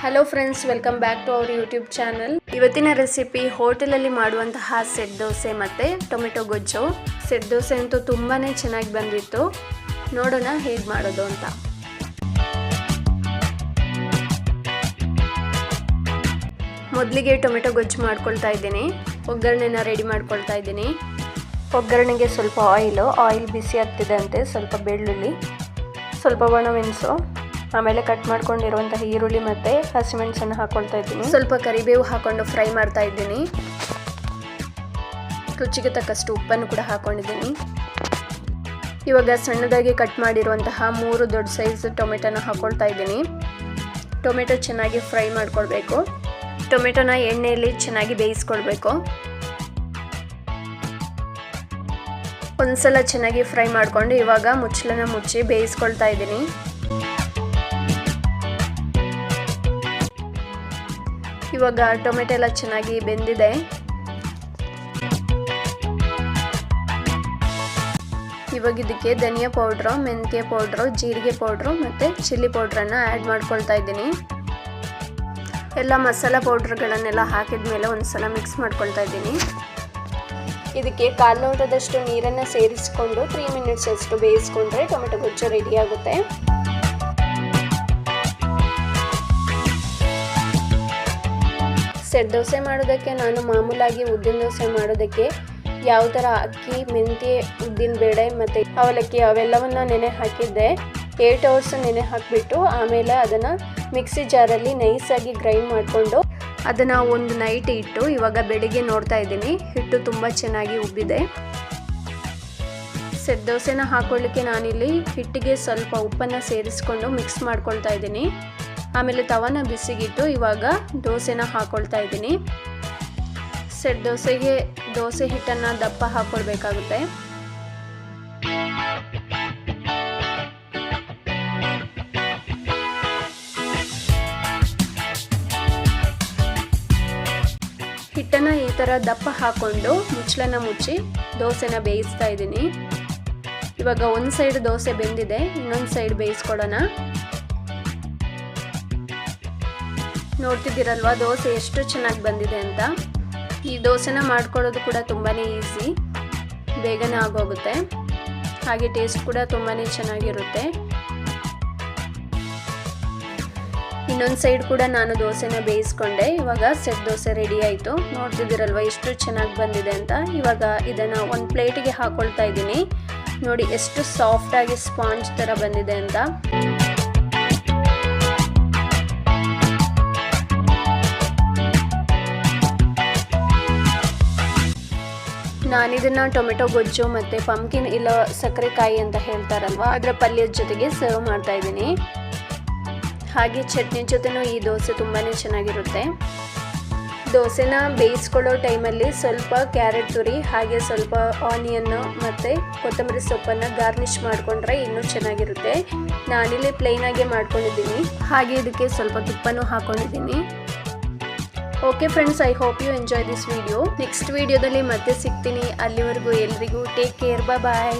Hello friends welcome back to our YouTube channel ಇವತ್ತಿನ recipe ಹೋಟೆಲಲ್ಲಿ ಮಾಡುವಂತಹ ಸೆಟ್ ದೋಸೆ ಮತ್ತು ಟೊಮೆಟೊ ಗೊಜ್ಜು. ಸೆಟ್ ದೋಸೆ ಅಂತೂ ತುಂಬಾ ಚೆನ್ನಾಗಿ ಬಂದಿತ್ತು. ನೋಡೋಣ ಹೇಗೆ ಮಾಡೋದು ಅಂತ. ಮೊದಲಿಗೆ ಟೊಮೆಟೊ ಗೊಜ್ಜು ಮಾಡ್ಕೊಳ್ತಾ ಇದ್ದೀನಿ. ಒಗ್ಗರಣೆನ ರೆಡಿ ಮಾಡ್ಕೊಳ್ತಾ ಇದ್ದೀನಿ. ಒಗ್ಗರಣೆಗೆ ಸ್ವಲ್ಪ ಆಯಿಲು ಆಯಿಲ್ ಬಿಸಿ ಆಗ್ತಿದೆ ಅಂತೆ, ಸ್ವಲ್ಪ ಬೆಳ್ಳುಳ್ಳಿ, ಸ್ವಲ್ಪ ಒಣಮೆಣಸು ಆಮೇಲೆ ಕಟ್ ಮಾಡ್ಕೊಂಡಿರುವಂತಹ ಈರುಳ್ಳಿ ಮತ್ತು ಹಸಿಮೆಣಸನ್ನು ಹಾಕೊಳ್ತಾ ಇದ್ದೀನಿ. ಸ್ವಲ್ಪ ಕರಿಬೇವು ಹಾಕೊಂಡು ಫ್ರೈ ಮಾಡ್ತಾ ಇದ್ದೀನಿ. ರುಚಿಗೆ ತಕ್ಕಷ್ಟು ಉಪ್ಪನ್ನು ಕೂಡ ಹಾಕೊಂಡಿದ್ದೀನಿ. ಇವಾಗ ಸಣ್ಣದಾಗಿ ಕಟ್ ಮಾಡಿರುವಂತಹ ಮೂರು ದೊಡ್ಡ ಸೈಜ್ ಟೊಮೆಟೊನ ಹಾಕೊಳ್ತಾ ಇದ್ದೀನಿ. ಟೊಮೆಟೊ ಚೆನ್ನಾಗಿ ಫ್ರೈ ಮಾಡ್ಕೊಳ್ಬೇಕು. ಟೊಮೆಟೊನ ಎಣ್ಣೆಯಲ್ಲಿ ಚೆನ್ನಾಗಿ ಬೇಯಿಸ್ಕೊಳ್ಬೇಕು. ಒಂದ್ಸಲ ಚೆನ್ನಾಗಿ ಫ್ರೈ ಮಾಡಿಕೊಂಡು ಇವಾಗ ಮುಚ್ಚಳನ ಮುಚ್ಚಿ ಬೇಯಿಸ್ಕೊಳ್ತಾ ಇದ್ದೀನಿ. ಇವಾಗ ಟೊಮೆಟೊ ಎಲ್ಲ ಚೆನ್ನಾಗಿ ಬೆಂದಿದೆ. ಇವಾಗ ಇದಕ್ಕೆ ಧನಿಯಾ ಪೌಡ್ರು, ಮೆಂತ್ಯ ಪೌಡ್ರು, ಜೀರಿಗೆ ಪೌಡ್ರು ಮತ್ತು ಚಿಲ್ಲಿ ಪೌಡ್ರನ್ನು ಆ್ಯಡ್ ಮಾಡ್ಕೊಳ್ತಾ ಇದ್ದೀನಿ. ಎಲ್ಲ ಮಸಾಲ ಪೌಡ್ರ್ಗಳನ್ನೆಲ್ಲ ಹಾಕಿದ ಮೇಲೆ ಒಂದು ಸಲ ಮಿಕ್ಸ್ ಮಾಡ್ಕೊಳ್ತಾ ಇದ್ದೀನಿ. ಇದಕ್ಕೆ ಕಾಲು ಲೋಟದಷ್ಟು ನೀರನ್ನು ಸೇರಿಸಿಕೊಂಡು ತ್ರೀ ಮಿನಿಟ್ಸ್ ಅಷ್ಟು ಬೇಯಿಸ್ಕೊಂಡ್ರೆ ಟೊಮೆಟೊ ಗೊಜ್ಜು ರೆಡಿ ಆಗುತ್ತೆ. ಸೆಟ್ ದೋಸೆ ಮಾಡೋದಕ್ಕೆ, ನಾನು ಮಾಮೂಲಾಗಿ ಉದ್ದಿನ ದೋಸೆ ಮಾಡೋದಕ್ಕೆ ಯಾವ ಥರ ಅಕ್ಕಿ, ಮೆಂತ್ಯ, ಉದ್ದಿನ ಬೇಳೆ ಮತ್ತು ಅವಲಕ್ಕಿ ಅವೆಲ್ಲವನ್ನು ನೆನೆ ಹಾಕಿದ್ದೆ. ಏಟ್ ಅವರ್ಸ್ ನೆನೆ ಹಾಕಿಬಿಟ್ಟು ಆಮೇಲೆ ಅದನ್ನು ಮಿಕ್ಸಿ ಜಾರಲ್ಲಿ ನೈಸಾಗಿ ಗ್ರೈಂಡ್ ಮಾಡಿಕೊಂಡು ಅದನ್ನು ಒಂದು ನೈಟ್ ಇಟ್ಟು ಇವಾಗ ಬೆಳಿಗ್ಗೆ ನೋಡ್ತಾ ಇದ್ದೀನಿ. ಹಿಟ್ಟು ತುಂಬ ಚೆನ್ನಾಗಿ ಉಬ್ಬಿದೆ. ಸೆಟ್ ದೋಸೆನ ಹಾಕೊಳ್ಳಿಕ್ಕೆ ನಾನಿಲ್ಲಿ ಹಿಟ್ಟಿಗೆ ಸ್ವಲ್ಪ ಉಪ್ಪನ್ನು ಸೇರಿಸ್ಕೊಂಡು ಮಿಕ್ಸ್ ಮಾಡ್ಕೊಳ್ತಾ ಇದ್ದೀನಿ. ಆಮೇಲೆ ತವನ ಬಿಸಿಗಿಟ್ಟು ಇವಾಗ ದೋಸೆನ ಹಾಕ್ಕೊಳ್ತಾ ಇದ್ದೀನಿ. ಸೆಟ್ ದೋಸೆಗೆ ದೋಸೆ ಹಿಟ್ಟನ್ನು ದಪ್ಪ ಹಾಕ್ಕೊಳ್ಬೇಕಾಗುತ್ತೆ ಹಿಟ್ಟನ್ನು ಈ ಥರ ದಪ್ಪ ಹಾಕ್ಕೊಂಡು ಮುಚ್ಚಳನ ಮುಚ್ಚಿ ದೋಸೆನ ಬೇಯಿಸ್ತಾ ಇದ್ದೀನಿ. ಇವಾಗ ಒಂದು ಸೈಡ್ ದೋಸೆ ಬೆಂದಿದೆ, ಇನ್ನೊಂದು ಸೈಡ್ ಬೇಯಿಸ್ಕೊಡೋಣ. ನೋಡ್ತಿದ್ದೀರಲ್ವಾ? ದೋಸೆ ಎಷ್ಟು ಚೆನ್ನಾಗಿ ಬಂದಿದೆ ಅಂತ. ಈ ದೋಸೆನ ಮಾಡ್ಕೊಳ್ಳೋದು ಕೂಡ ತುಂಬಾ ಈಸಿ. ಬೇಗನೆ ಆಗೋಗುತ್ತೆ. ಹಾಗೆ ಟೇಸ್ಟ್ ಕೂಡ ತುಂಬಾ ಚೆನ್ನಾಗಿರುತ್ತೆ. ಇನ್ನೊಂದು ಸೈಡ್ ಕೂಡ ನಾನು ದೋಸೆನ ಬೇಯಿಸ್ಕೊಂಡೆ. ಇವಾಗ ಸೆಟ್ ದೋಸೆ ರೆಡಿ ಆಯಿತು. ನೋಡ್ತಿದ್ದೀರಲ್ವ ಎಷ್ಟು ಚೆನ್ನಾಗಿ ಬಂದಿದೆ ಅಂತ. ಇವಾಗ ಇದನ್ನು ಒಂದು ಪ್ಲೇಟಿಗೆ ಹಾಕೊಳ್ತಾ ಇದ್ದೀನಿ. ನೋಡಿ, ಎಷ್ಟು ಸಾಫ್ಟಾಗಿ ಸ್ಪಾಂಜ್ ಥರ ಬಂದಿದೆ ಅಂತ. ನಾನಿದನ್ನು ಟೊಮೆಟೊ, ಗೊಜ್ಜು ಮತ್ತು ಪಂಪ್ಕಿನ್ ಇಲ್ಲ ಸಕ್ಕರೆ ಕಾಯಿ ಅಂತ ಹೇಳ್ತಾರಲ್ವ, ಅದರ ಪಲ್ಯದ ಜೊತೆಗೆ ಸರ್ವ್ ಮಾಡ್ತಾ ಇದ್ದೀನಿ. ಹಾಗೆ ಚಟ್ನಿ ಜೊತೆನೂ ಈ ದೋಸೆ ತುಂಬಾ ಚೆನ್ನಾಗಿರುತ್ತೆ. ದೋಸೆನ ಬೇಯಿಸ್ಕೊಳ್ಳೋ ಟೈಮಲ್ಲಿ ಸ್ವಲ್ಪ ಕ್ಯಾರೆಟ್ ತುರಿ, ಹಾಗೆ ಸ್ವಲ್ಪ ಆನಿಯನ್ನು ಮತ್ತು ಕೊತ್ತಂಬರಿ ಸೊಪ್ಪನ್ನು ಗಾರ್ನಿಷ್ ಮಾಡಿಕೊಂಡ್ರೆ ಇನ್ನೂ ಚೆನ್ನಾಗಿರುತ್ತೆ. ನಾನಿಲ್ಲಿ ಪ್ಲೈನಾಗೆ ಮಾಡ್ಕೊಂಡಿದ್ದೀನಿ. ಹಾಗೆ ಇದಕ್ಕೆ ಸ್ವಲ್ಪ ತುಪ್ಪನೂ ಹಾಕೊಂಡಿದ್ದೀನಿ. Okay friends I hope you enjoy this video next ವಿಡಿಯೋದಲ್ಲಿ ಮತ್ತೆ ಸಿಗ್ತೀನಿ. ಅಲ್ಲಿವರೆಗೂ ಎಲ್ರಿಗೂ ಟೇಕ್ ಕೇರ್ ಬಾಯ್